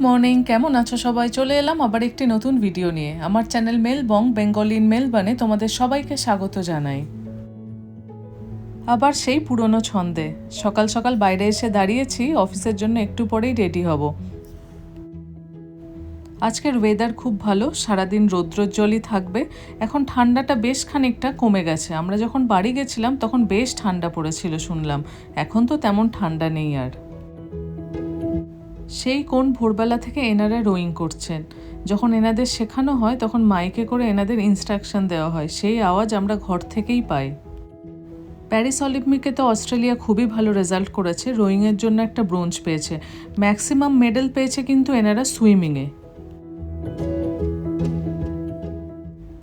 Morning কেমন আছো সবাই? চলে এলাম আবার একটি নতুন ভিডিও নিয়ে। আমার চ্যানেল মেলবং বেঙ্গলি ইন মেলবানে তোমাদের সবাইকে স্বাগত জানাই। আবার সেই পুরনো ছন্দে। সকাল সকাল বাইরে এসে দাঁড়িয়েছি, অফিসের জন্য একটু পরেই রেডি হব। আজকের ওয়েদার খুব ভালো, সারাদিন রৌদ্রোজ্জ্বলই থাকবে। এখন ঠান্ডাটা বেশ খানিকটা কমে গেছে। আমরা যখন বাড়ি গেছিলাম, তখন বেশ ঠান্ডা পড়েছিল শুনলাম। এখন তো তেমন ঠান্ডা নেই আর। সেই কোন ভোরবেলা থেকে এনারা রোয়িং করছেন। যখন এনাদের শেখানো হয়, তখন মাইকে করে এনাদের ইনস্ট্রাকশন দেওয়া হয়। সেই আওয়াজ আমরা ঘর থেকেই পাই। প্যারিস অলিম্পিকে তো অস্ট্রেলিয়া খুবই ভালো রেজাল্ট করেছে। রোয়িংয়ের জন্য একটা ব্রোঞ্জ পেয়েছে। ম্যাক্সিমাম মেডেল পেয়েছে কিন্তু এনারা সুইমিংয়ে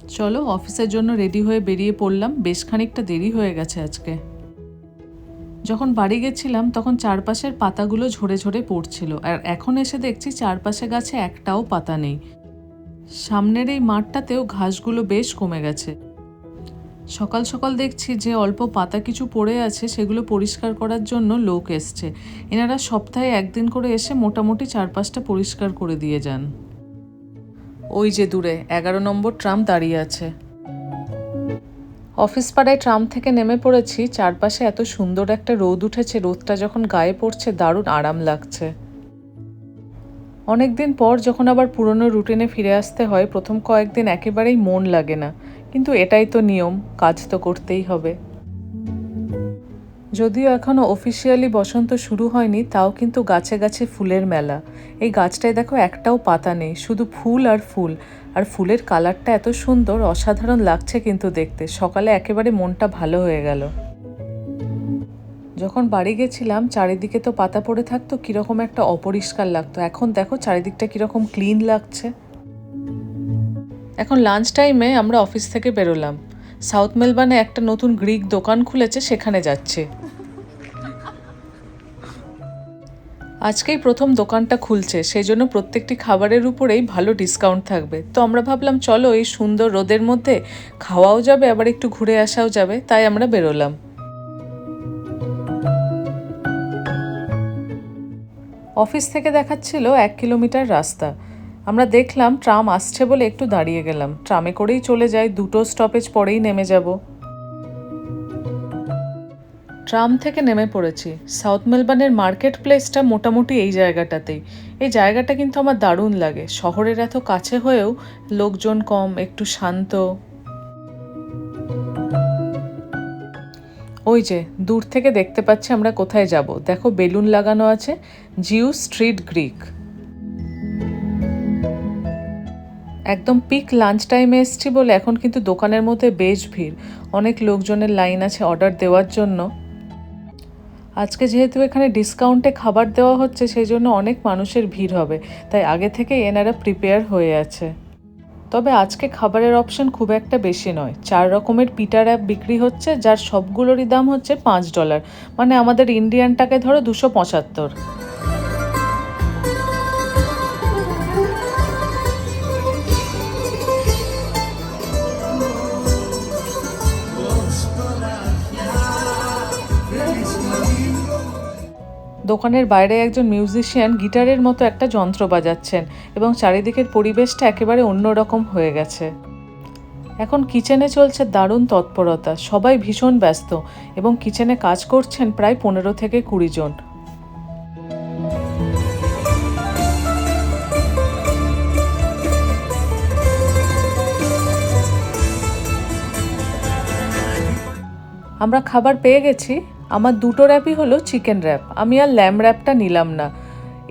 চলো অফিসের জন্য রেডি হয়ে বেরিয়ে পড়লাম। বেশ খানিকটা দেরি হয়ে গেছে আজকে। যখন বাড়ি গেছিলাম, তখন চারপাশের পাতাগুলো ঝরে ঝরে পড়ছিল আর এখন এসে দেখছি চারপাশে গাছে একটাও পাতা নেই। সামনের এই মাঠটাতেও ঘাসগুলো বেশ কমে গেছে। সকাল সকাল দেখছি যে অল্প পাতা কিছু পড়ে আছে, সেগুলো পরিষ্কার করার জন্য লোক এসছে। এনারা সপ্তাহে একদিন করে এসে মোটামুটি চারপাশটা পরিষ্কার করে দিয়ে যান। ওই যে দূরে, এগারো নম্বর ট্রাম দাঁড়িয়ে আছে। অফিস পাড়ায় ট্রাম থেকে নেমে পড়েছি, চারপাশে এত সুন্দর একটা রোদ উঠেছে, রোদটা যখন গায়ে পড়ছে দারুণ আরাম লাগছে। অনেকদিন পর যখন আবার পুরনো রুটিনে ফিরে আসতে হয়, প্রথম কয়েকদিন একেবারেই মন লাগে না। কিন্তু এটাই তো নিয়ম, কাজ তো করতেই হবে। যদিও এখনও অফিসিয়ালি বসন্ত শুরু হয়নি, তাও কিন্তু গাছে গাছে ফুলের মেলা। এই গাছটায় দেখো একটাও পাতা নেই, শুধু ফুল আর ফুল। আর ফুলের কালারটা এত সুন্দর, অসাধারণ লাগছে কিন্তু দেখতে। সকালে একেবারে মনটা ভালো হয়ে গেল। যখন বাড়ি গেছিলাম, চারিদিকে তো পাতা পড়ে থাকতো, কীরকম একটা অপরিষ্কার লাগতো। এখন দেখো চারিদিকটা কীরকম ক্লিন লাগছে। এখন লাঞ্চ টাইমে আমরা অফিস থেকে বেরোলাম। সাউথ মেলবানে একটা নতুন গ্রিক দোকান খুলেছে, সেখানে যাচ্ছে। আজকেই প্রথম দোকানটা খুলছে সেই জন্য প্রত্যেকটি খাবারের উপরেই ভালো ডিসকাউন্ট থাকবে। তো আমরা ভাবলাম, চলো এই সুন্দর রোদের মধ্যে খাওয়াও যাবে, আবার একটু ঘুরে আসাও যাবে, তাই আমরা বেরোলাম। অফিস থেকে দেখাচ্ছিল এক কিলোমিটার রাস্তা। আমরা দেখলাম, ট্রাম আসছে বলে একটু দাঁড়িয়ে গেলাম। ট্রামে করেই চলে যাই, দুটো স্টপেজ পরেই নেমে যাব। ট্রাম থেকে নেমে পড়েছি। সাউথ মেলবানের মার্কেট প্লেসটা মোটামুটি এই জায়গাটাতেই। এই জায়গাটা কিন্তু আমার দারুণ লাগে। শহরের এত কাছে হয়েও লোকজন কম, একটু শান্ত। ওই যে, দূর থেকে দেখতে পাচ্ছি আমরা কোথায় যাব। দেখো বেলুন লাগানো আছে, জিউ স্ট্রিট গ্রিক। একদম পিক লাঞ্চ টাইমে এসছি বলে এখন কিন্তু দোকানের মধ্যে বেশ ভিড়। অনেক লোকজনের লাইন আছে অর্ডার দেওয়ার জন্য। আজকে যেহেতু এখানে ডিসকাউন্টে খাবার দেওয়া হচ্ছে সেই জন্য অনেক মানুষের ভিড় হবে। তাই আগে থেকে এনারা প্রিপেয়ার হয়ে আছে। তবে আজকে খাবারের অপশন খুব একটা বেশি নয়। চার রকমের পিটার অ্যাপ বিক্রি হচ্ছে, যার সবগুলোরই দাম হচ্ছে পাঁচ ডলার মানে আমাদের ইন্ডিয়ানটাকে ধরো দুশো পঁচাত্তর। দোকানের বাইরে একজন মিউজিশিয়ান গিটারের মতো একটা যন্ত্র বাজাচ্ছেন এবং চারিদিকের পরিবেশটা একেবারে অন্যরকম হয়ে গেছে। এখন কিচেনে চলছে দারুণ তৎপরতা, সবাই ভীষণ ব্যস্ত এবং কিচেনে কাজ করছেন প্রায় পনেরো থেকে কুড়ি জন। আমরা খাবার পেয়ে গেছি। আমার দুটো র্যাপই হলো চিকেন র্যাপ আমি আর ল্যাম র্যাপটা নিলাম না।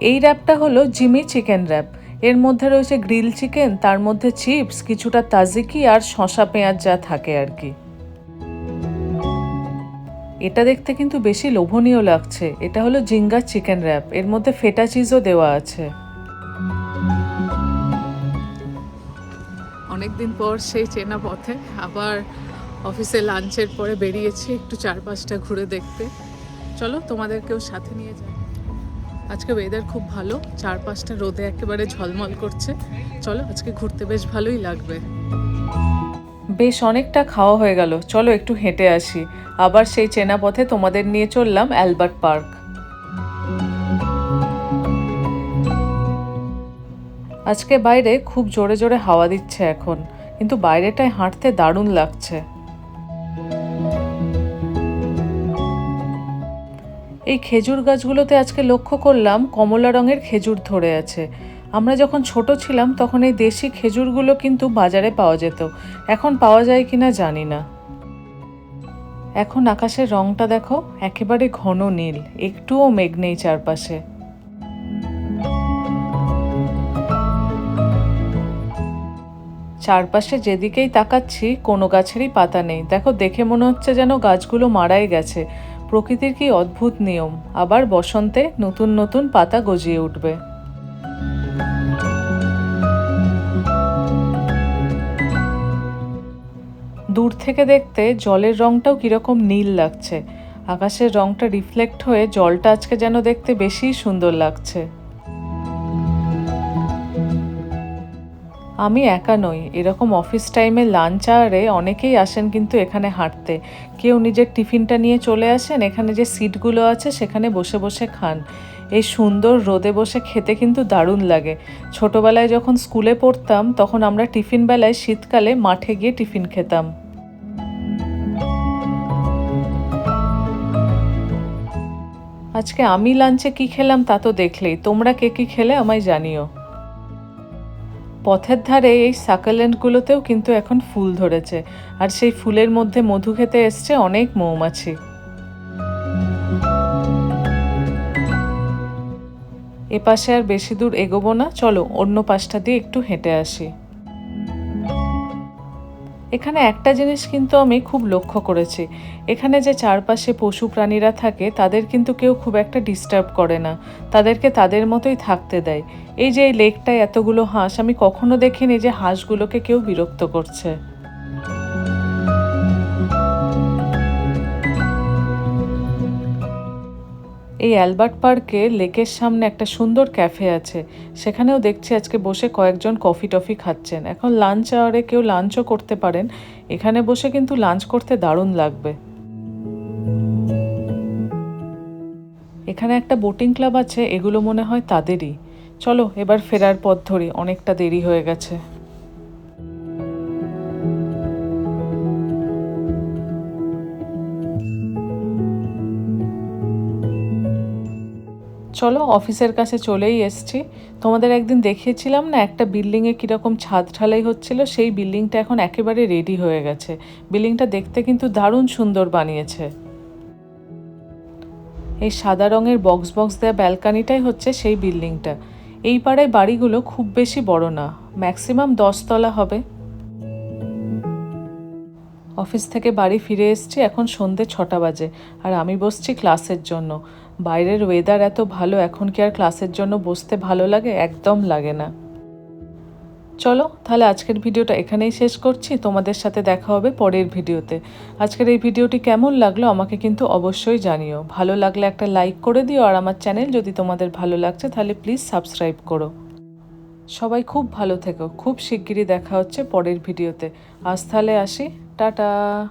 এই র্যাপটা হলো জিমি চিকেন র্যাপ এর মধ্যে রয়েছে গ্রিল চিকেন তার মধ্যে চিপস কিছুটা তাজিকি আর শশা পেঁয়াজ যা থাকে আর কি। এটা দেখতে কিন্তু বেশি লোভনীয় লাগছে। এটা হলো জিঙ্গার চিকেন র্যাপ এর মধ্যে ফেটা চিজও দেওয়া আছে। অনেকদিন পর সেই চেনা পথে আবার অফিসে লাঞ্চের পরে বেরিয়েছি একটু চারপাশটা ঘুরে দেখতে। চলো, তোমাদেরকেও সাথে নিয়ে যাই। আজকে ওয়েদার খুব ভালো, চারপাশটা রোদে একেবারে ঝলমল করছে। চলো, আজকে ঘুরতে বেশ ভালোই লাগবে। বেশ অনেকটা খাওয়া হয়ে গেল। চলো, একটু হেঁটে আসি। আবার সেই চেনা পথে তোমাদের নিয়ে চললাম অ্যালবার্ট পার্ক। আজকে বাইরে খুব জোরে জোরে হাওয়া দিচ্ছে এখন, কিন্তু বাইরেটায় হাঁটতে দারুণ লাগছে। এই খেজুর গাছগুলোতে আজকে লক্ষ্য করলাম কমলা রঙের খেজুর ধরে আছে। আমরা যখন ছোট ছিলাম, তখন এই দেশি খেজুরগুলো কিন্তু বাজারে পাওয়া যেত। এখন পাওয়া যায় কিনা জানি না। এখন আকাশের রংটা দেখো, একেবারে ঘন নীল, একটুও মেঘ নেই চারপাশে। চারপাশে যেদিকেই তাকাচ্ছি, কোনো গাছেরই পাতা নেই। দেখো, দেখে মনে হচ্ছে যেন গাছগুলো মারাই গেছে। প্রকৃতির কি অদ্ভুত নিয়ম? আবার বসন্তে নতুন নতুন পাতা গজিয়ে উঠবে। দূর থেকে দেখতে জলের রংটাও কীরকম নীল লাগছে। আকাশের রংটা রিফ্লেক্ট হয়ে জলটা আজকে যেন দেখতে বেশি সুন্দর লাগছে। আমি একা নই। এরকম অফিস টাইমে লাঞ্চ আওয়ারে অনেকেই আসেন কিন্তু এখানে হাঁটতে। কেউ নিজের টিফিনটা নিয়ে চলে আসেন, এখানে যে সিটগুলো আছে সেখানে বসে বসে খান। এই সুন্দর রোদে বসে খেতে কিন্তু দারুণ লাগে। ছোটবেলায় যখন স্কুলে পড়তাম, তখন আমরা টিফিন বেলায় শীতকালে মাঠে গিয়ে টিফিন খেতাম। আজকে আমি লাঞ্চে কি খেলাম তা তো দেখলেই। তোমরা কে কি খেলে আমায় জানিও। পথের ধারে এই সাকালেন্টগুলোতেও কিন্তু এখন ফুল ধরেছে। আর সেই ফুলের মধ্যে মধু খেতে এসছে অনেক মৌমাছি। এপাশে আর বেশি দূর এগোবো না, চলো অন্য পাশটা দিয়ে একটু হেঁটে আসি। এখানে একটা জিনিস কিন্তু আমি খুব লক্ষ্য করেছি। এখানে যে চারপাশে পশু প্রাণীরা থাকে, তাদের কিন্তু কেউ খুব একটা ডিস্টার্ব করে না। তাদেরকে তাদের মতোই থাকতে দেয়। এই যে এই লেকটায় এতগুলো হাঁস, আমি কখনো দেখিনি যে হাঁসগুলোকে কেউ বিরক্ত করছে। এই অ্যালবার্ট পার্কে লেকের সামনে একটা সুন্দর ক্যাফে আছে। সেখানেও দেখছি আজকে বসে কয়েকজন কফি টফি খাচ্ছেন। এখন লাঞ্চ আওয়ারে কেউ লাঞ্চও করতে পারেন। এখানে বসে কিন্তু লাঞ্চ করতে দারুণ লাগবে। এখানে একটা বোটিং ক্লাব আছে, এগুলো মনে হয় তাদেরই। চলো, এবার ফেরার পথ ধরি। অনেকটা দেরি হয়ে গেছে। চলো অফিসের কাছে চলেই এসছি। তোমাদের একদিন দেখিয়েছিলাম না, একটা বিল্ডিংয়ে কীরকম ছাদ ঢালাই হচ্ছিল, সেই বিল্ডিংটা এখন একেবারে রেডি হয়ে গেছে। বিল্ডিংটা দেখতে কিন্তু দারুণ সুন্দর বানিয়েছে। এই সাদা রঙের বক্স বক্স দেওয়া ব্যালকানিটাই হচ্ছে সেই বিল্ডিংটা। এই পাড়ায় বাড়িগুলো খুব বেশি বড় না ম্যাক্সিমাম দশতলা হবে। অফিস থেকে বাড়ি ফিরে এসেছি এখন সন্ধে ছটা বাজে, আর আমি বসছি ক্লাসের জন্য। বাইরের ওয়েদার এত ভালো, এখন কি আর ক্লাসের জন্য বসতে ভালো লাগে? একদম লাগে না। চলো, তাহলে আজকের ভিডিওটা এখানেই শেষ করছি। তোমাদের সাথে দেখা হবে পরের ভিডিওতে। আজকের এই ভিডিওটি কেমন লাগল আমাকে কিন্তু অবশ্যই জানিও। ভালো লাগলে একটা লাইক করে দিও, আর আমার চ্যানেল যদি তোমাদের ভালো লাগছে, তাহলে প্লিজ সাবস্ক্রাইব করো। সবাই খুব ভালো থেকো। খুব শিগগিরই দেখা হচ্ছে পরের ভিডিওতে। আজ তাহলে আসি। টাটা!